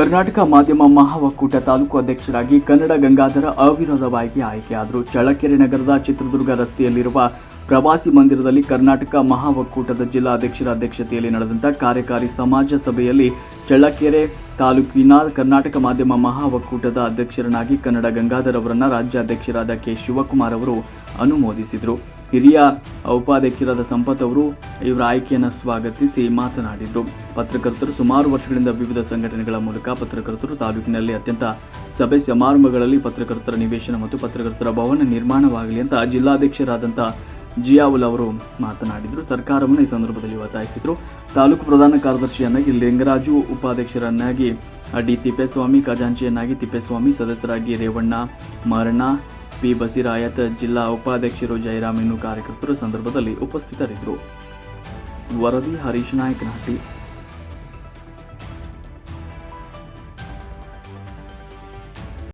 ಕರ್ನಾಟಕ ಮಾಧ್ಯಮ ಮಹಾ ಒಕ್ಕೂಟ ತಾಲೂಕು ಅಧ್ಯಕ್ಷರಾಗಿ ಕನ್ನಡ ಗಂಗಾಧರ ಅವಿರೋಧವಾಗಿ ಆಯ್ಕೆಯಾದರು. ಚಳ್ಳಕೆರೆ ನಗರದ ಚಿತ್ರದುರ್ಗ ರಸ್ತೆಯಲ್ಲಿರುವ ಪ್ರವಾಸಿ ಮಂದಿರದಲ್ಲಿ ಕರ್ನಾಟಕ ಮಹಾ ಒಕ್ಕೂಟದ ಜಿಲ್ಲಾಧ್ಯಕ್ಷರ ಅಧ್ಯಕ್ಷತೆಯಲ್ಲಿ ನಡೆದಂತ ಕಾರ್ಯಕಾರಿ ಸಮಾಜ ಸಭೆಯಲ್ಲಿ ಚಳ್ಳಕೆರೆ ತಾಲೂಕಿನ ಕರ್ನಾಟಕ ಮಾಧ್ಯಮ ಮಹಾ ಒಕ್ಕೂಟದ ಅಧ್ಯಕ್ಷರನ್ನಾಗಿ ಕನ್ನಡ ಗಂಗಾಧರ್ ಅವರನ್ನು ರಾಜ್ಯಾಧ್ಯಕ್ಷರಾದ ಕೆ ಶಿವಕುಮಾರ್ ಅವರು ಅನುಮೋದಿಸಿದರು. ಹಿರಿಯ ಉಪಾಧ್ಯಕ್ಷರಾದ ಸಂಪತ್ ಅವರು ಇವರ ಆಯ್ಕೆಯನ್ನು ಸ್ವಾಗತಿಸಿ ಮಾತನಾಡಿದರು. ಪತ್ರಕರ್ತರು ಸುಮಾರು ವರ್ಷಗಳಿಂದ ವಿವಿಧ ಸಂಘಟನೆಗಳ ಮೂಲಕ ಪತ್ರಕರ್ತರು ತಾಲೂಕಿನಲ್ಲಿ ಅತ್ಯಂತ ಸಭೆ ಸಮಾರಂಭಗಳಲ್ಲಿ ಪತ್ರಕರ್ತರ ನಿವೇಶನ ಮತ್ತು ಪತ್ರಕರ್ತರ ಭವನ ನಿರ್ಮಾಣವಾಗಲಿ ಅಂತ ಜಿಲ್ಲಾಧ್ಯಕ್ಷರಾದಂಥ ಜಿಯಾವುಲ್ ಅವರು ಮಾತನಾಡಿದರು. ಸರ್ಕಾರವನ್ನು ಈ ಸಂದರ್ಭದಲ್ಲಿ ಒತ್ತಾಯಿಸಿದರು. ತಾಲೂಕು ಪ್ರಧಾನ ಕಾರ್ಯದರ್ಶಿಯನ್ನಾಗಿ ಲಿಂಗರಾಜು ಉಪಾಧ್ಯಕ್ಷರನ್ನಾಗಿ ಡಿ ತಿಪ್ಪೇಸ್ವಾಮಿ ಖಜಾಂಚಿಯನ್ನಾಗಿ ತಿಪ್ಪೇಸ್ವಾಮಿ, ಸದಸ್ಯರಾಗಿ ರೇವಣ್ಣ ಮರಣ ಪಿ. ಬಸಿರಾಯತ್, ಜಿಲ್ಲಾ ಉಪಾಧ್ಯಕ್ಷರು ಜಯರಾಮ್ ಕಾರ್ಯಕರ್ತರು ಸಂದರ್ಭದಲ್ಲಿ ಉಪಸ್ಥಿತರಿದ್ದರು. ವರದಿ ಹರೀಶ್ ನಾಯಕನಹಟ್ಟಿ.